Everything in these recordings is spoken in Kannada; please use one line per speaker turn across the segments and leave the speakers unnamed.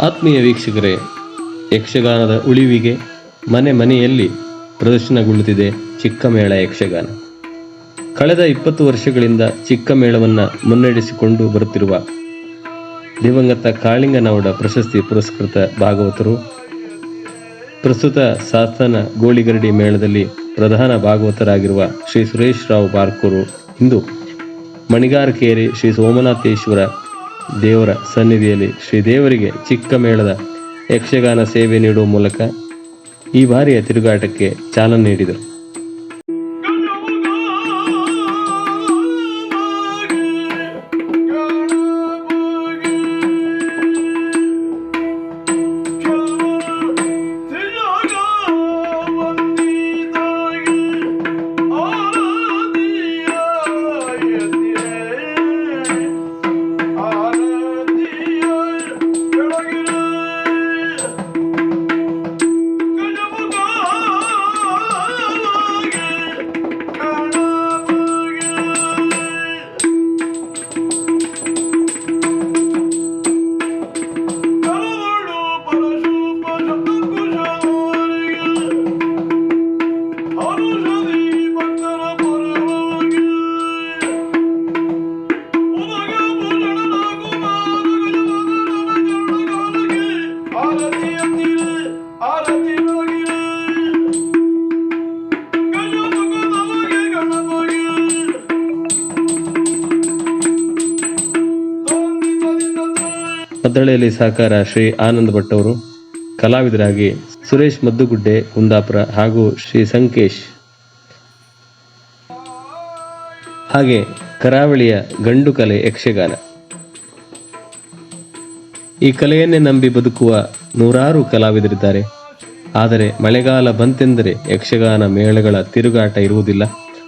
ಆತ್ಮೀಯ ವೀಕ್ಷಕರೇ, ಯಕ್ಷಗಾನದ ಉಳಿವಿಗೆ ಮನೆ ಮನೆಯಲ್ಲಿ ಪ್ರದರ್ಶನಗೊಳ್ಳುತ್ತಿದೆ ಚಿಕ್ಕಮೇಳ ಯಕ್ಷಗಾನ. ಕಳೆದ ಇಪ್ಪತ್ತು ವರ್ಷಗಳಿಂದ ಚಿಕ್ಕಮೇಳವನ್ನು ಮುನ್ನಡೆಸಿಕೊಂಡು ಬರುತ್ತಿರುವ ದಿವಂಗತ ಕಾಳಿಂಗನವಡ ಪ್ರಶಸ್ತಿ ಪುರಸ್ಕೃತ ಭಾಗವತರು, ಪ್ರಸ್ತುತ ಸಾಸನ ಗೋಳಿಗರಡಿ ಮೇಳದಲ್ಲಿ ಪ್ರಧಾನ ಭಾಗವತರಾಗಿರುವ ಶ್ರೀ ಸುರೇಶ್ ರಾವ್ ಬಾರ್ಕೂರು, ಇಂದು ಮಣಿಗಾರಕೇರಿ ಶ್ರೀ ಸೋಮನಾಥೇಶ್ವರ ದೇವರ ಸನ್ನಿಧಿಯಲ್ಲಿ ಶ್ರೀ ದೇವರಿಗೆ ಚಿಕ್ಕ ಮೇಳದ ಯಕ್ಷಗಾನ ಸೇವೆ ನೀಡುವ ಮೂಲಕ ಈ ಬಾರಿಯ ತಿರುಗಾಟಕ್ಕೆ ಚಾಲನೆ ನೀಡಿದರು. ಮದ್ದಳೆಯಲ್ಲಿ ಸಹಕಾರ ಶ್ರೀ ಆನಂದ್ ಭಟ್ ಅವರು ಕಲಾವಿದರಾಗಿ ಸುರೇಶ್ ಮದ್ದುಗುಡ್ಡೆ, ಕುಂದಾಪುರ ಹಾಗೂ ಶ್ರೀ ಸಂಕೇಶ್. ಹಾಗೆ ಕರಾವಳಿಯ ಗಂಡು ಕಲೆ ಯಕ್ಷಗಾನ. ಈ ಕಲೆಯನ್ನೇ ನಂಬಿ ಬದುಕುವ ನೂರಾರು ಕಲಾವಿದರಿದ್ದಾರೆ. ಆದರೆ ಮಳೆಗಾಲ ಬಂತೆಂದರೆ ಯಕ್ಷಗಾನ ಮೇಳಗಳ ತಿರುಗಾಟ ಇರುವುದಿಲ್ಲ.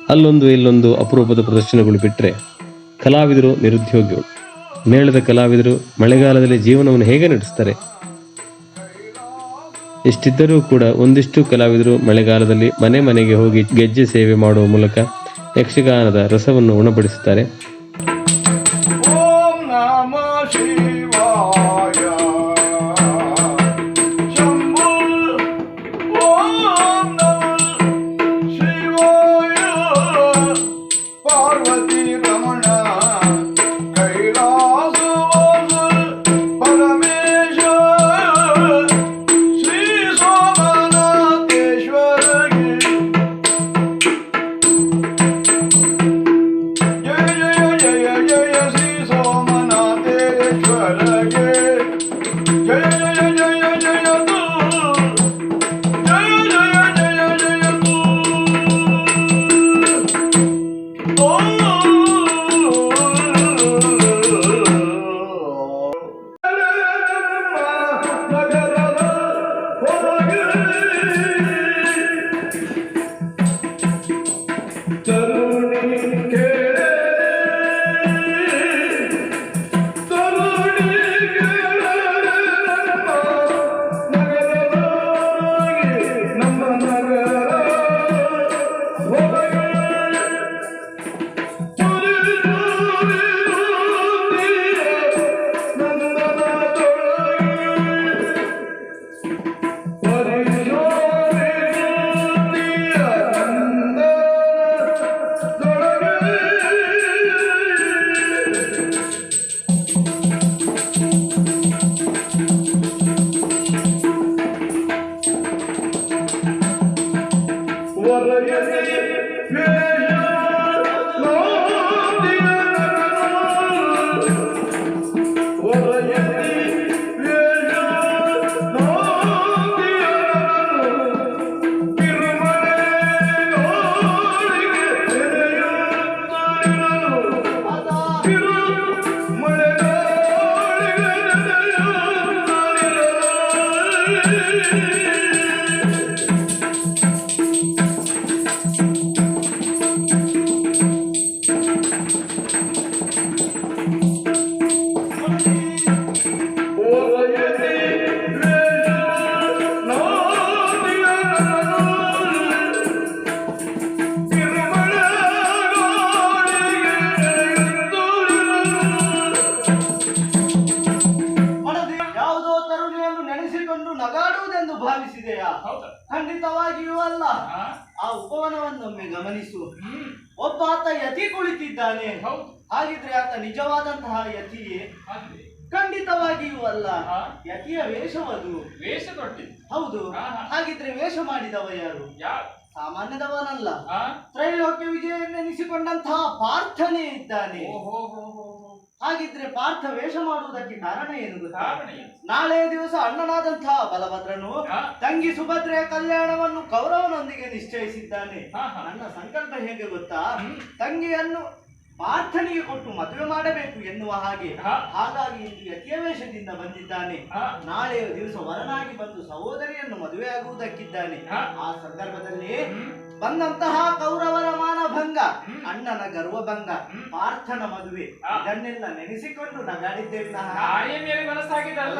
ಅಲ್ಲೊಂದು ಇಲ್ಲೊಂದು ಅಪರೂಪದ ಪ್ರದರ್ಶನಗಳು ಬಿಟ್ಟರೆ ಕಲಾವಿದರು ನಿರುದ್ಯೋಗಿಗಳು. ಮೇಳದ ಕಲಾವಿದರು ಮಳೆಗಾಲದಲ್ಲಿ ಜೀವನವನ್ನು ಹೇಗೆ ನಡೆಸ್ತಾರೆ ಎಷ್ಟಿದ್ದರೂ ಕೂಡ ಒಂದಿಷ್ಟು ಕಲಾವಿದರು ಮಳೆಗಾಲದಲ್ಲಿ ಮನೆ ಮನೆಗೆ ಹೋಗಿ ಗೆಜ್ಜೆ ಸೇವೆ ಮಾಡುವ ಮೂಲಕ ಯಕ್ಷಗಾನದ ರಸವನ್ನು ಉಣಬಡಿಸುತ್ತಾರೆ.
ಭಾವಿಸಿದೆಯಾ?
ಹೌದಾ.
ಖಂಡಿತವಾಗಿಯೂ ಅಲ್ಲ. ಆ ಉಪವನವನ್ನೊಮ್ಮೆ ಗಮನಿಸು. ಒಬ್ಬ ಆತ ಯತಿ ಕುಳಿತಿದ್ದಾನೆ. ಹಾಗಿದ್ರೆ ಆತ ನಿಜವಾದಂತಹ ಯತಿಯೇ? ಖಂಡಿತವಾಗಿಯೂ ಅಲ್ಲ. ಯತಿಯ ವೇಷವದು.
ವೇಷ
ಹೌದು. ಹಾಗಿದ್ರೆ ವೇಷ ಮಾಡಿದವ ಯಾರು?
ಯಾರು?
ಸಾಮಾನ್ಯದವನಲ್ಲ.
ತ್ರೈಲೋಕ್ಯ
ತ್ರೈಲೋಕ್ಯ ವಿಜಯನೆನಿಸಿಕೊಂಡಂತಹ ಪ್ರಾರ್ಥನೆ ಇದ್ದಾನೆ. ಹಾಗಿದ್ರೆ ಪಾರ್ಥ ವೇಷ ಮಾಡುವುದಕ್ಕೆ ಕಾರಣ ಏನು ಗೊತ್ತಾ? ನಾಳೆ ದಿವಸ ಅಣ್ಣನಾದಂತಹ ಬಲಭದ್ರನು ತಂಗಿ ಸುಭದ್ರೆಯ ಕಲ್ಯಾಣವನ್ನು ಕೌರವನೊಂದಿಗೆ ನಿಶ್ಚಯಿಸಿದ್ದಾನೆ. ನನ್ನ ಸಂಕಲ್ಪ ಹೇಗೆ ಗೊತ್ತಾ? ತಂಗಿಯನ್ನು ಪಾರ್ಥನಿಗೆ ಕೊಟ್ಟು ಮದುವೆ ಮಾಡಬೇಕು ಎನ್ನುವ ಹಾಗೆ. ಹಾಗಾಗಿ ಇಲ್ಲಿ ಯತಿಯ ವೇಷದಿಂದ ಬಂದಿದ್ದಾನೆ
ನಾಳೆ
ನಾಳೆಯ ದಿವಸ ವರನಾಗಿ ಬಂದು ಸಹೋದರಿಯನ್ನು ಮದುವೆ
ಆಗುವುದಕ್ಕಿದ್ದಾನೆ
ಆ ಸಂದರ್ಭದಲ್ಲಿ. ಬಂದಂತಹ ಕೌರವರ
ಹ್ಮ್.
ಅಣ್ಣನ ಗರ್ವಭಂಗ. ಪಾರ್ಥನ ಮದುವೆ. ಇದನ್ನೆಲ್ಲ ನೆನೆಸಿಕೊಂಡು ನಗಾಡಿದ್ದೇವೆ ನಾ.
ನಾಯಿ ಮೇಲೆ ಮನಸ್ಸಾಗಿದ್ದಲ್ಲ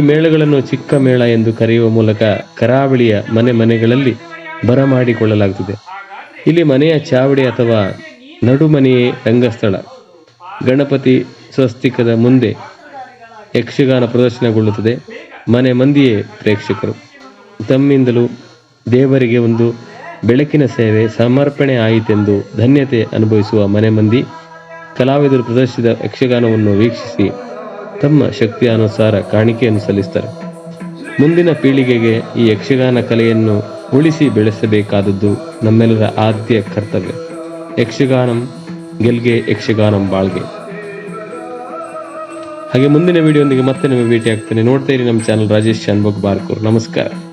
ಮೇಳಗಳನ್ನು ಚಿಕ್ಕ ಮೇಳ ಎಂದು ಕರೆಯುವ ಮೂಲಕ ಕರಾವಳಿಯ ಮನೆ ಮನೆಗಳಲ್ಲಿ ಬರಮಾಡಿಕೊಳ್ಳಲಾಗುತ್ತದೆ ಇಲ್ಲಿ ಮನೆಯ ಚಾವಡಿ ಅಥವಾ ನಡುಮನೆಯೇ ರಂಗಸ್ಥಳ. ಗಣಪತಿ ಸ್ವಸ್ತಿಕದ ಮುಂದೆ ಯಕ್ಷಗಾನ ಪ್ರದರ್ಶನಗೊಳ್ಳುತ್ತದೆ. ಮನೆ ಮಂದಿಯೇ ಪ್ರೇಕ್ಷಕರು. ತಮ್ಮಿಂದಲೂ ದೇವರಿಗೆ ಒಂದು ಬೆಳಕಿನ ಸೇವೆ, ಸಮರ್ಪಣೆ ಆಯಿತೆಂದು ಧನ್ಯತೆ ಅನುಭವಿಸುವ ಮನೆ ಮಂದಿ ಕಲಾವಿದರು ಪ್ರದರ್ಶಿಸಿದ ಯಕ್ಷಗಾನವನ್ನು ವೀಕ್ಷಿಸಿ ತಮ್ಮ ಶಕ್ತಿಯ ಅನುಸಾರ ಕಾಣಿಕೆಯನ್ನು ಸಲ್ಲಿಸ್ತಾರೆ ಮುಂದಿನ ಪೀಳಿಗೆಗೆ ಈ ಯಕ್ಷಗಾನ ಕಲೆಯನ್ನು ಉಳಿಸಿ ಬೆಳೆಸಬೇಕಾದದ್ದು ನಮ್ಮೆಲ್ಲರ ಆದ್ಯ ಕರ್ತವ್ಯ. ಯಕ್ಷಗಾನಂ ಗೆಲ್ಗೆ, ಯಕ್ಷಗಾನಂ ಬಾಳ್ಗೆ. ಹಾಗೆ ಮುಂದಿನ ವಿಡಿಯೋಂದಿಗೆ ಮತ್ತೆ ನಿಮಗೆ ಭೇಟಿ ಆಗ್ತೇನೆ ನೋಡ್ತಾ ಇರಿ ನಮ್ಮ ಚಾನಲ್ ರಾಜೇಶ್ ಚಾನ್ಬೋಗ್ ಬಾರ್ಕೂರ್. ನಮಸ್ಕಾರ.